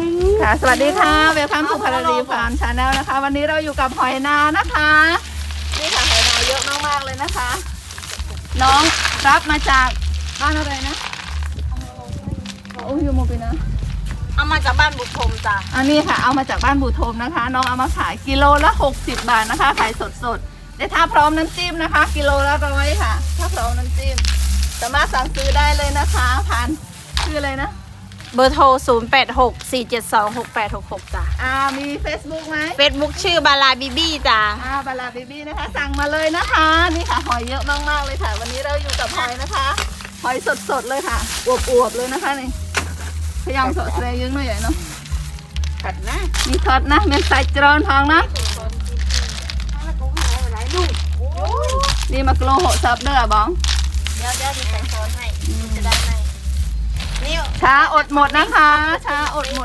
นึงค่ะ สวัสดีค่ะเวลคัมสุพารารีฟาร์มชาแนลนะคะ วันนี้เราอยู่กับหอยนานะคะ นี่ค่ะหอยนาเยอะมากๆเลยนะคะ น้องรับมาจากบ้านอะไรนะโอ้ยยูโมปินะเอามาจากบ้านบุตรพรมจ้ะอันนี้ค่ะ เอามาจากบ้านบูโทมนะคะ น้องเอามาขายกิโลละ60 บาทนะคะ ขายสดๆแต่ถ้าพร้อมน้ำจิ้มนะคะ กิโลละร้อยค่ะ ถ้าพร้อมน้ำจิ้มสามารถสั่งซื้อได้เลยนะคะผ่านชื่ออะไรนะ เบอร์โทร 0 8 6 4 7 2 6 8 6 6 จ้ะอ่ามี Facebook ไหมเฟซบุ๊กชื่อบาลาบีบี้จ้ะอ่าบาลาบีบี้นะคะ สั่งมาเลยนะคะ นี่ค่ะหอยเยอะมากๆเลยค่ะ วันนี้เราอยู่กับหอยนะคะหอยสดๆเลยค่ะอวบๆเลยนะคะนี่พยายามสดเลยยึงหน่อยใหญ่เนาะกัดนะมีทอดนะเป็นไส้จรอนทองนะนี่มากโลโหซับเด้อบ้อง เดี๋ยวเดี๋ยวดิใส่ซอสให้จะได้ไหมนี่ ช้าอดหมดนะคะ ช้าอดหมด